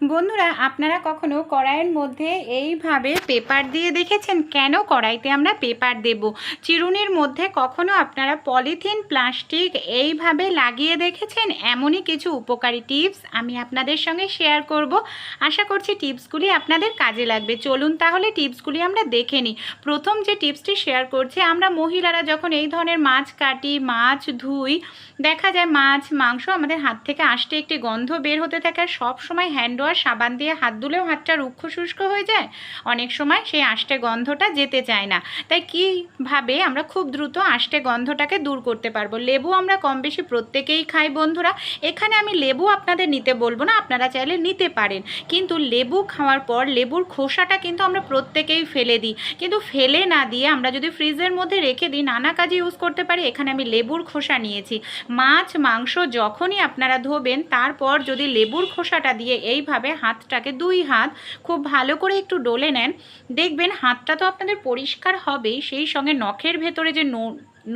বন্ধুরা, আপনারা কখনো কড়াইয়ের মধ্যে এইভাবে পেপার দিয়ে দেখেছেন? কেন কড়াইতে আমরা পেপার দেব? চিরুনির মধ্যে কখনো আপনারা পলিথিন, প্লাস্টিক এইভাবে লাগিয়ে দেখেছেন? এমনই কিছু উপকারী টিপস আমি আপনাদের সঙ্গে শেয়ার করব। আশা করছি টিপসগুলি আপনাদের কাজে লাগবে। চলুন তাহলে টিপসগুলি আমরা দেখে নিই। প্রথম যে টিপসটি শেয়ার করছি, আমরা মহিলারা যখন এই ধরনের মাছ কাটি, মাছ ধুই, দেখা যায় মাছ, মাংস আমাদের হাত থেকে আসতে একটি গন্ধ বের হতে থাকে সব সময় হ্যান্ড ওয়াশ সাবান দিয়ে হাত ধুলেও হাতটা রুক্ষ শুষ্ক হয়ে যায়। অনেক সময় সেই আষ্টে গন্ধটা যেতে চায় না। তাই কীভাবে আমরা খুব দ্রুত আষ্টে গন্ধটাকে দূর করতে পারব? লেবু আমরা কম বেশি প্রত্যেকেই খাই বন্ধুরা। এখানে আমি লেবু আপনাদের নিতে বলব না, আপনারা চাইলে নিতে পারেন। কিন্তু লেবু খাওয়ার পর লেবুর খোসাটা কিন্তু আমরা প্রত্যেকেই ফেলে দিই। কিন্তু ফেলে না দিয়ে আমরা যদি ফ্রিজের মধ্যে রেখে দিই, নানা কাজে ইউজ করতে পারি। এখানে আমি লেবুর খোসা নিয়েছি। মাছ, মাংস যখনই আপনারা ধোবেন, তারপর যদি লেবুর খোসাটা দিয়ে এইভাবে হাতটাকে দুই হাত খুব ভালো করে একটু ডলে নেন। দেখবেন হাতটা তো আপনাদের পরিষ্কার হবেই, সেই সঙ্গে নখের ভেতরে যে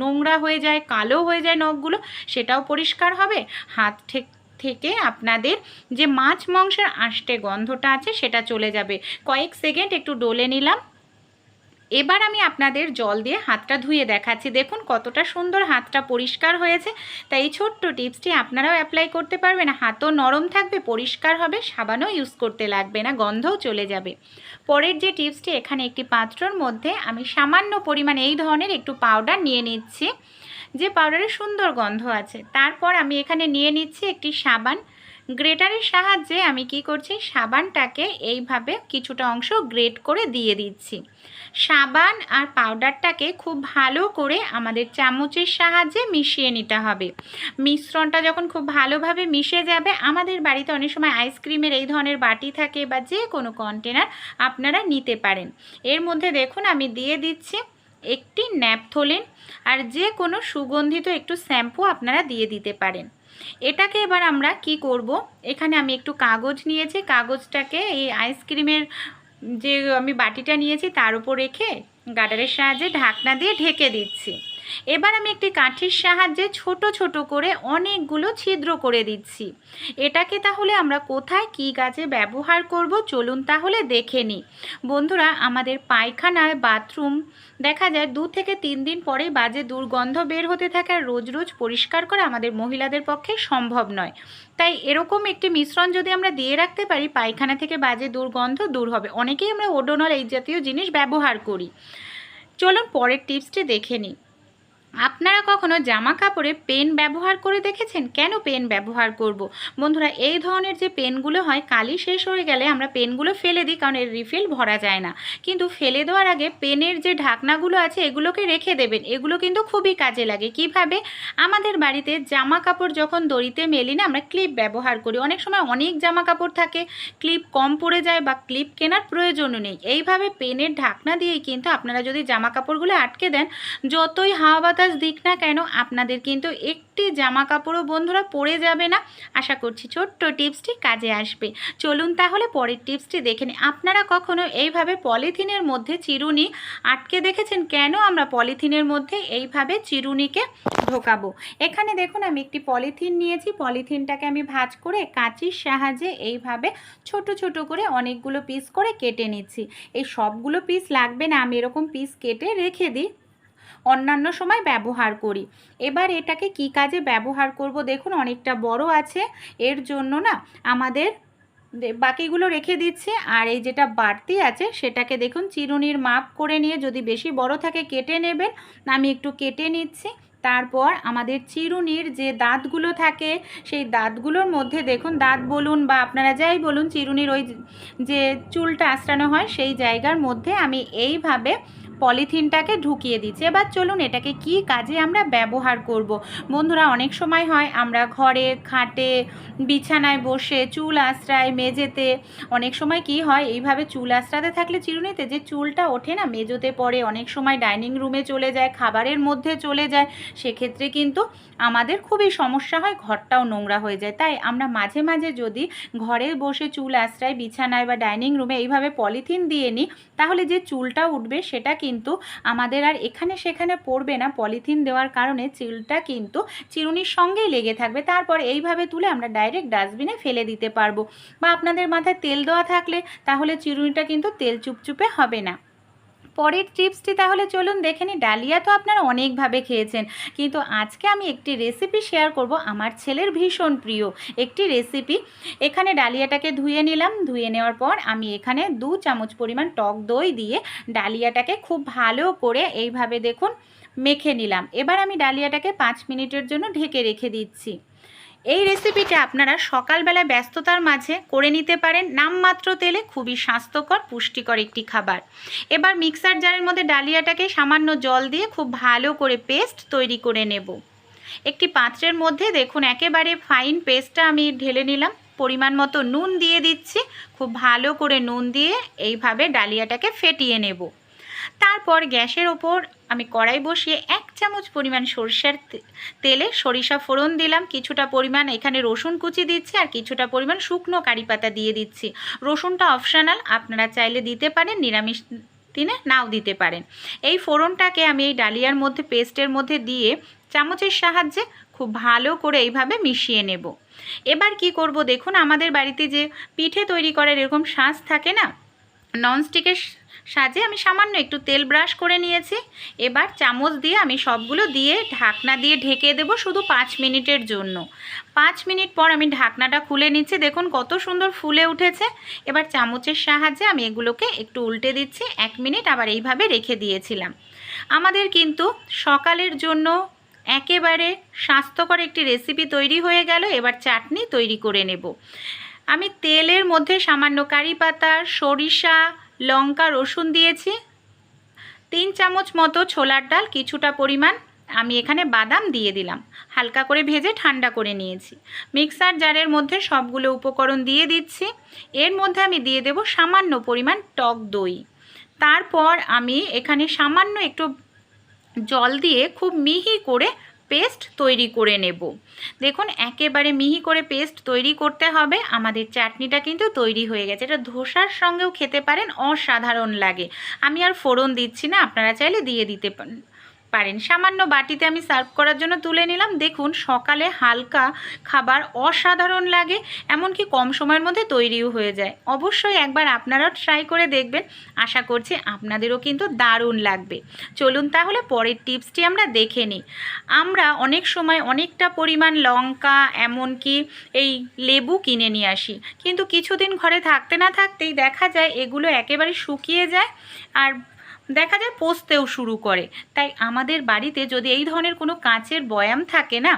নোংরা হয়ে যায়, কালো হয়ে যায় নখগুলো, সেটাও পরিষ্কার হবে। হাত ঠিক থেকে আপনাদের যে মাছ মাংসের আষ্টে গন্ধটা আছে, সেটা চলে যাবে। কয়েক সেকেন্ড একটু ডলে নিলাম। এবার আমি আপনাদের জল দিয়ে হাতটা ধুয়ে দেখাচ্ছি। দেখুন কতটা সুন্দর হাতটা পরিষ্কার হয়েছে। তাই এই ছোট্ট টিপসটি আপনারাও অ্যাপ্লাই করতে পারবেন। হাতও নরম থাকবে, পরিষ্কার হবে, সাবানও ইউজ করতে লাগবে না, গন্ধও চলে যাবে। পরের যে টিপসটি, এখানে একটি পাত্রর মধ্যে আমি সামান্য পরিমাণ এই ধরনের একটু পাউডার নিয়ে নিচ্ছি। যে পাউডারের সুন্দর গন্ধ আছে। তারপর আমি এখানে নিয়ে নিচ্ছি একটি সাবান। গ্রেটারের সাহায্যে আমি কি করছি? সাবানটাকে এইভাবে কিছুটা অংশ গ্রেট করে দিয়ে দিচ্ছি। সাবান আর পাউডারটাকে খুব ভালো করে আমাদের চামচের সাহায্যে মিশিয়ে নিতে হবে। মিশ্রণটা যখন খুব ভালোভাবে মিশে যাবে, আমাদের বাড়িতে অনেক সময় আইসক্রিমের এই ধরনের বাটি থাকে বা যে কোনো কন্টেনার আপনারা নিতে পারেন। এর মধ্যে দেখুন, আমি দিয়ে দিচ্ছি একটি ন্যাপথলিন আর যে কোনো সুগন্ধিত একটু শ্যাম্পু আপনারা দিয়ে দিতে পারেন। এটাকে এবার আমরা কি করব? এখানে আমি একটু কাগজ নিয়েছি, কাগজটাকে এই আইসক্রিমের যে আমি বাটিটা নিয়েছি তার উপর রেখে গাডারের সাহায্যে ঢাকনা দিয়ে ঢেকে দিচ্ছি। এবার আমি একটি কাঠির সাহায্যে ছোট ছোট করে অনেকগুলো ছিদ্র করে দিচ্ছি। এটাকে তাহলে আমরা কোথায় কী কাজে ব্যবহার করব চলুন তাহলে দেখে নিই। বন্ধুরা, আমাদের পায়খানায় বাথরুম দেখা যায় দু থেকে তিন দিন পরেই বাজে দুর্গন্ধ বের হতে থাকে আর রোজ রোজ পরিষ্কার করা আমাদের মহিলাদের পক্ষে সম্ভব নয়। তাই এরকম একটি মিশ্রণ যদি আমরা দিয়ে রাখতে পারি, পায়খানা থেকে বাজে দুর্গন্ধ দূর হবে। অনেকেই আমরা ওডোনল এই জাতীয় জিনিস ব্যবহার করি। চলুন পরের টিপসটি দেখে নিই। আপনারা কখনো জামা কাপড়ে পেন ব্যবহার করে দেখেছেন? কেন পেন ব্যবহার করব। বন্ধুরা, এই ধরনের যে পেনগুলো হয়, কালি শেষ হয়ে গেলে আমরা পেনগুলো ফেলে দিই, কারণ এর রিফিল ভরা যায় না। কিন্তু ফেলে দেওয়ার আগে পেনের যে ঢাকনাগুলো আছে, এগুলোকে রেখে দেবেন। এগুলো কিন্তু খুবই কাজে লাগে। কীভাবে? আমাদের বাড়িতে জামা কাপড় যখন দড়িতে মেলি না, আমরা ক্লিপ ব্যবহার করি। অনেক সময় অনেক জামা কাপড় থাকে, ক্লিপ কম পড়ে যায় বা ক্লিপ কেনার প্রয়োজনও নেই। এইভাবে পেনের ঢাকনা দিয়েই কিন্তু আপনারা যদি জামা কাপড়গুলো আটকে দেন, যতই হাওয়া বাতাস দিক না কেন, আপনাদের কিন্তু একটি জামা কাপড়ও বন্ধুরা পড়ে যাবে না। আশা করছি ছোট্ট টিপসটি কাজে আসবে। চলুন তাহলে পরের টিপসটি দেখে নিই। আপনারা কখনো এইভাবে পলিথিনের মধ্যে চিরুনি আটকে দেখেছেন? কেন আমরা পলিথিনের মধ্যে এইভাবে চিরুনিকে ঢোকাবো? এখানে দেখুন, আমি একটি পলিথিন নিয়েছি। পলিথিনটাকে আমি ভাঁজ করে কাঁচির সাহায্যে এইভাবে ছোট ছোট করে অনেকগুলো পিস করে কেটে নিচ্ছি। এই সবগুলো পিস লাগবে না, আমি এরকম পিস কেটে রেখে দিই। অন্যান্য সময় ব্যবহার করি। এবার এটাকে কি কাজে ব্যবহার করব? দেখুন, অনেকটা বড় আছে। এর জন্য না আমাদের বাকিগুলো রেখে দিচ্ছি। আর এই যেটা বাড়তি আছে, সেটাকে দেখুন, চিরুনির মাপ করে নিয়ে যদি বেশি বড় থাকে, কেটে নেবেন। আমি একটু কেটে নিচ্ছি। তারপর আমাদের চিরুনির যে দাঁতগুলো থাকে, সেই দাঁতগুলোর মধ্যে দেখুন, দাঁত বলুন বা আপনারা যাই বলুন, চিরুনির ওই যে চুলটা আঁচড়ানো হয়, সেই জায়গার মধ্যে আমি এইভাবে পলিথিনটাকে ঢুকিয়ে দিচ্ছি। এবার চলুন এটাকে কি কাজে আমরা ব্যবহার করব। বন্ধুরা, অনেক সময় হয় আমরা ঘরে, খাটে, বিছানায় বসে চুল আশ্রায় মেজেতে। অনেক সময় কি হয়, এইভাবে চুল আশ্রাতে থাকলে চিরুনিতে যে চুলটা ওঠে না, মেজোতে পড়ে। অনেক সময় ডাইনিং রুমে চলে যায়, খাবারের মধ্যে চলে যায়। সেক্ষেত্রে কিন্তু আমাদের খুবই সমস্যা হয়, ঘরটাও নোংরা হয়ে যায়। তাই আমরা মাঝে মাঝে যদি ঘরে বসে চুল আশ্রায় বিছানায় বা ডাইনিং রুমে এইভাবে পলিথিন দিয়ে নিই, তাহলে যে চুলটা উঠবে সেটা কিন্তু আমাদের আর এখানে সেখানে পড়বে না। পলিথিন দেওয়ার কারণে চিলটা কিন্তু চিরুনির সঙ্গেই লেগে থাকবে। তারপর এইভাবে তুলে আমরা ডাইরেক্ট ডাস্টবিনে ফেলে দিতে পারব। বা আপনাদের মাথায় তেল দেওয়া থাকলে তাহলে চিরুনিটা কিন্তু তেল চুপচুপে হবে না। পরের টিপসটি তাহলে চলুন দেখে নিই। ডালিয়া তো আপনারা অনেকভাবে খেয়েছেন। কিন্তু আজকে আমি একটি রেসিপি শেয়ার করব আমার ছেলের ভীষণ প্রিয়। একটি রেসিপি এখানে ডালিয়াটাকে ধুয়ে নিলাম। ধুয়ে নেওয়ার পর আমি এখানে দু চামচ পরিমাণ টক দই দিয়ে ডালিয়াটাকে খুব ভালো করে এইভাবে দেখুন, মেখে নিলাম। এবার আমি ডালিয়াটাকে পাঁচ মিনিটের জন্য ঢেকে রেখে দিচ্ছি। এই রেসিপিটা আপনারা সকালবেলায় ব্যস্ততার মাঝে করে নিতে পারেন। নামমাত্র তেলে খুবই স্বাস্থ্যকর, পুষ্টিকর একটি খাবার। এবার মিক্সার জারের মধ্যে ডালিয়াটাকে সামান্য জল দিয়ে খুব ভালো করে পেস্ট তৈরি করে নেব। একটি পাত্রের মধ্যে দেখুন, একেবারে ফাইন পেস্টটা আমি ঢেলে নিলাম। পরিমাণ মতো নুন দিয়ে দিচ্ছি। খুব ভালো করে নুন দিয়ে এইভাবে ডালিয়াটাকে ফেটিয়ে নেব। তারপর গ্যাসের ওপর আমি কড়াই বসিয়ে এক চামচ পরিমাণ সরষের তেলে সরিষা ফোড়ন দিলাম, কিছুটা পরিমাণ এখানে রসুন কুচি দিচ্ছি আর কিছুটা পরিমাণ শুকনো কারি পাতা দিয়ে দিচ্ছি। রসুনটা অপশানাল, আপনারা চাইলে দিতে পারেন, নিরামিষ দিনে নাও দিতে পারেন। এই ফোড়নটাকে আমি এই ডালিয়ার মধ্যে, পেস্টের মধ্যে দিয়ে চামচের সাহায্যে খুব ভালো করে এইভাবে মিশিয়ে নেব। এবার কি করব দেখুন, আমাদের বাড়িতে যে পিঠে তৈরি করার এরকম শাঁস থাকে না, ননস্টিকের সাজে আমি সামান্য একটু তেল ব্রাশ করে নিয়েছি। এবার চামচ দিয়ে আমি সবগুলো দিয়ে ঢাকনা দিয়ে ঢেকে দেব শুধু পাঁচ মিনিটের জন্য। পাঁচ মিনিট পর আমি ঢাকনাটা খুলে নিচ্ছি। দেখুন কত সুন্দর ফুলে উঠেছে। এবার চামচের সাহায্যে আমি এগুলোকে একটু উল্টে দিচ্ছি। এক মিনিট আবার এইভাবে রেখে দিয়েছিলাম। আমাদের কিন্তু সকালের জন্য একেবারে স্বাস্থ্যকর একটি রেসিপি তৈরি হয়ে গেল। এবার চাটনি তৈরি করে নেব। আমি তেলের মধ্যে সামান্য কারি পাতা, সরিষা লঙ্কা, রসুন দিয়েছি। তিন চামচ মতো ছোলার ডাল, কিছুটা পরিমাণ। আমি এখানে বাদাম দিয়ে দিলাম। হালকা করে ভেজে ঠান্ডা করে নিয়েছি। মিক্সার জারের মধ্যে সবগুলো উপকরণ দিয়ে দিচ্ছি। এর মধ্যে আমি দিয়ে দেব সামান্য পরিমাণ টক দই। তারপর আমি এখানে সামান্য একটু জল দিয়ে খুব মিহি করে পেস্ট তৈরি করে নেব। দেখুন, একেবারে মিহি করে পেস্ট তৈরি করতে হবে। আমাদের চাটনিটা কিন্তু তৈরি হয়ে গেছে। এটা ধোসার সঙ্গেও খেতে পারেন, অসাধারণ লাগে। আমি আর ফোড়ন দিচ্ছি না, আপনারা চাইলে দিয়ে দিতে পারেন। পারেন। সামান্য বাটিতে আমি সার্ভ করার জন্য তুলে নিলাম। দেখুন, সকালে হালকা খাবার অসাধারণ লাগে, এমনকি কম সময়ের মধ্যে তৈরিও হয়ে যায়। অবশ্যই একবার আপনারাও ট্রাই করে দেখবেন। আশা করছি আপনাদেরও কিন্তু দারুণ লাগবে। চলুন তাহলে পরের টিপসটি আমরা দেখে নিই। আমরা অনেক সময় অনেকটা পরিমাণ লঙ্কা, এমনকি এই লেবু কিনে নিয়ে আসি। কিন্তু কিছুদিন ঘরে থাকতে না থাকতেই দেখা যায় এগুলো একেবারে শুকিয়ে যায়। আর দেখা যায় পচতেও শুরু করে। তাই আমাদের বাড়িতে যদি এই ধরনের কোনো কাঁচের বয়াম থাকে না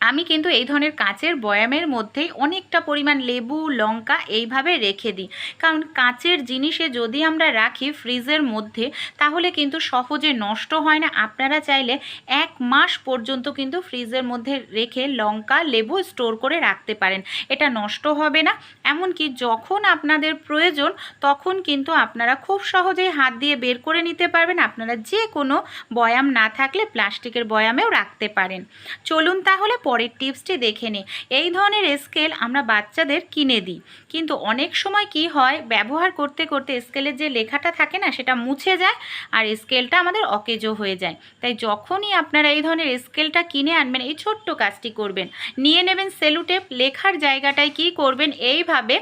আমি কিন্তু এই ধরনের কাঁচের বয়ামের মধ্যেই অনেকটা পরিমাণ লেবু, লঙ্কা এইভাবে রেখে দিই। কারণ কাঁচের জিনিসে যদি আমরা রাখি ফ্রিজের মধ্যে, তাহলে কিন্তু সহজে নষ্ট হয় না। আপনারা চাইলে এক মাস পর্যন্ত কিন্তু ফ্রিজের মধ্যে রেখে লঙ্কা, লেবু স্টোর করে রাখতে পারেন। এটা নষ্ট হবে না। এমনকি যখন আপনাদের প্রয়োজন, তখন কিন্তু আপনারা খুব সহজেই হাত দিয়ে বের করে নিতে পারবেন। আপনারা যে কোনো বয়াম না থাকলে প্লাস্টিকের বয়ামেও রাখতে পারেন। চলুন তাহলে পরের টিপসটি দেখে নিই এই ধরনের স্কেল আমরা বাচ্চাদের কিনে দিই। কিন্তু অনেক সময় কি হয়, ব্যবহার করতে করতে স্কেলের যে লেখাটা থাকে না, সেটা মুছে যায় আর স্কেলটা আমাদের অকেজো হয়ে যায়। তাই যখনই আপনারা এই ধরনের স্কেলটা কিনে আনবেন, এই ছোট্ট কাজটি করবেন। নিয়ে নেবেন সেলুটেপ লেখার জায়গাটায় কি করবেন, এইভাবে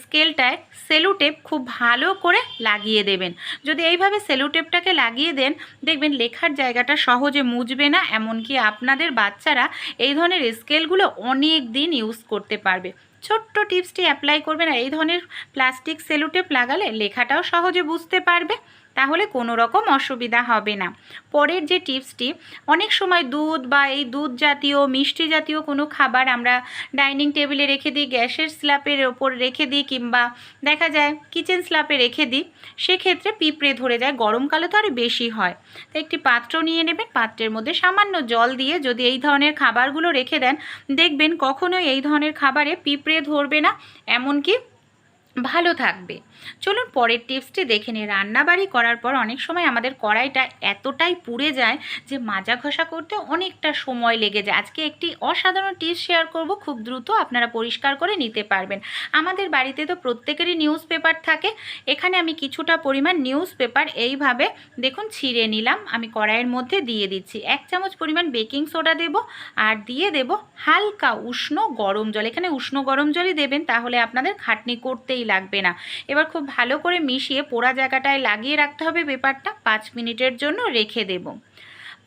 স্কেলটায় সেলুটেপ খুব ভালো করে লাগিয়ে দেবেন। যদি এইভাবে সেলুটেপটাকে লাগিয়ে দেন, দেখবেন লেখার জায়গাটা সহজে মুছবে না। এমনকি আপনাদের বাচ্চারা এই ধরনের স্কেলগুলো অনেক দিন ইউজ করতে পারবে। ছোট্ট টিপসটি অ্যাপ্লাই করবেন এই ধরনের প্লাস্টিক সেলুটে লাগালে লেখাটাও সহজে বুঝতে পারবে। তাহলে কোনো রকম অসুবিধা হবে না। পরের যে টিপসটি, অনেক সময় দুধ বা এই দুধ জাতীয়, মিষ্টি জাতীয় কোনো খাবার আমরা ডাইনিং টেবিলে রেখে দিই, গ্যাসের স্ল্যাপের ওপর রেখে দিই কিংবা দেখা যায় কিচেন স্ল্যাপে রেখে দিই, সেক্ষেত্রে পিঁপড়ে ধরে যায়, গরমকালে তো আরও বেশি হয়। তো একটি পাত্র নিয়ে নেবেন, পাত্রের মধ্যে সামান্য জল দিয়ে যদি এই ধরনের খাবারগুলো রেখে দেন, দেখবেন কখনোই এই ধরনের খাবারে পিঁপড়ে ধরবে না, এমনকি ভালো থাকবে। চলুন পরের টিপসটি দেখে নিই। রান্নাবাড়ি করার পর অনেক সময় আমাদের কড়াইটা এতটাই পুড়ে যায় যে মাজা ঘষা করতে অনেকটা সময় লেগে যায়। আজকে একটি অসাধারণ টিপস শেয়ার করব। খুব দ্রুত আপনারা পরিষ্কার করে নিতে পারবেন। আমাদের বাড়িতে তো প্রত্যেকেরই নিউজ পেপার থাকে। এখানে আমি কিছুটা পরিমাণ নিউজ পেপার এইভাবে দেখুন ছিঁড়ে নিলাম। আমি কড়াইয়ের মধ্যে দিয়ে দিচ্ছি। এক চামচ পরিমাণ বেকিং সোডা দেব আর দিয়ে দেব হালকা উষ্ণ গরম জল। এখানে উষ্ণ গরম জলই দেবেন, তাহলে আপনাদের খাটনি করতেই লাগবে না। এবার খুব ভালো করে মিশিয়ে পোড়া জায়গাটায় লাগিয়ে রাখতে হবে পেপারটা। পাঁচ মিনিটের জন্য রেখে দেব।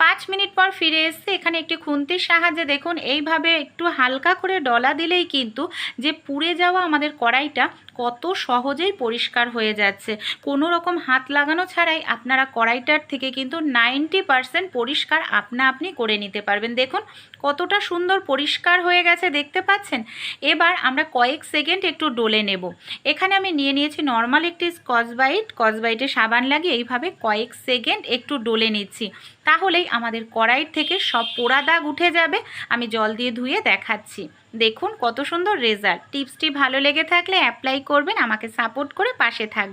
পাঁচ মিনিট পর ফিরে এসছে এখানে একটি খুন্তির সাহায্যে দেখুন, এইভাবে একটু হালকা করে ডলা দিলেই কিন্তু যে পুড়ে যাওয়া আমাদের কড়াইটা কত সহজেই পরিষ্কার হয়ে যাচ্ছে। কোনো রকম হাত লাগানো ছাড়াই আপনারা কড়াইটার থেকে কিন্তু নাইনটি পারসেন্ট পরিষ্কার আপনা আপনি করে নিতে পারবেন। দেখুন কতটা সুন্দর পরিষ্কার হয়ে গেছে দেখতে পাচ্ছেন? এবার আমরা কয়েক সেকেন্ড একটু ডলে নেব। এখানে আমি নিয়ে নিয়েছি নর্মাল একটি স্কচবাইট স্কচবাইটে সাবান লাগিয়ে এইভাবে কয়েক সেকেন্ড একটু ডলে নিচ্ছি। তাহলেই আমাদের কড়াইর থেকে সব পোড়া দাগ উঠে যাবে। আমি জল দিয়ে ধুয়ে দেখাচ্ছি। দেখুন কত সুন্দর রেজাল্ট টিপসটি ভালো লেগে থাকলে অ্যাপ্লাই করবেন, আমাকে সাপোর্ট করে পাশে থাকবেন।